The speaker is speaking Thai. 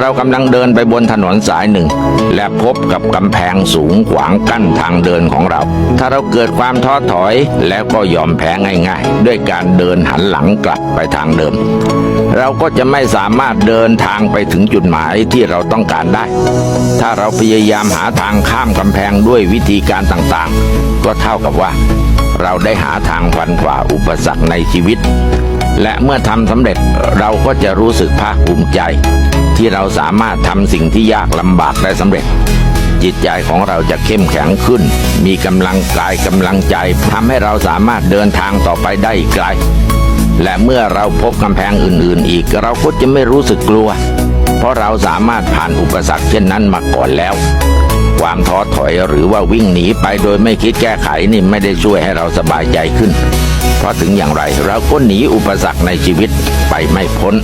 เรากำลังเดินไปบนถนนสายหนึ่ง และพบกับกำแพงสูงขวางกั้นทางเดินของเรา ถ้าเราเกิดความท้อถอยแล้วก็ยอมแพ้ง่ายๆ ด้วยการเดินหันหลังกลับไปทางเดิม เราก็จะไม่สามารถเดินทางไปถึงจุดหมายที่เราต้องการได้ ถ้าเราพยายามหาทางข้ามกำแพงด้วยวิธีการต่างๆ ก็เท่ากับว่า เราได้หาทางฟันฝ่าอุปสรรคในชีวิต และเมื่อทำสำเร็จเราก็จะรู้สึกภาคภูมิใจ ที่เราสามารถทำสิ่งที่ยากลำบากได้สำเร็จ จิตใจของเราจะเข้มแข็งขึ้น มีกำลังกายกำลังใจทำให้เราสามารถเดินทางต่อไปได้ไกล และเมื่อเราพบกำแพงอื่น ๆ อีกเราก็จะไม่รู้สึกกลัว เพราะเราสามารถผ่านอุปสรรคเช่นนั้นมาก่อนแล้ว ความท้อถอยหรือว่าวิ่งหนีไปโดยไม่คิดแก้ไขนี่ไม่ได้ช่วยให้เราสบายใจขึ้น เพราะถึงอย่างไรเราก็หนีอุปสรรคในชีวิตไปไม่พ้น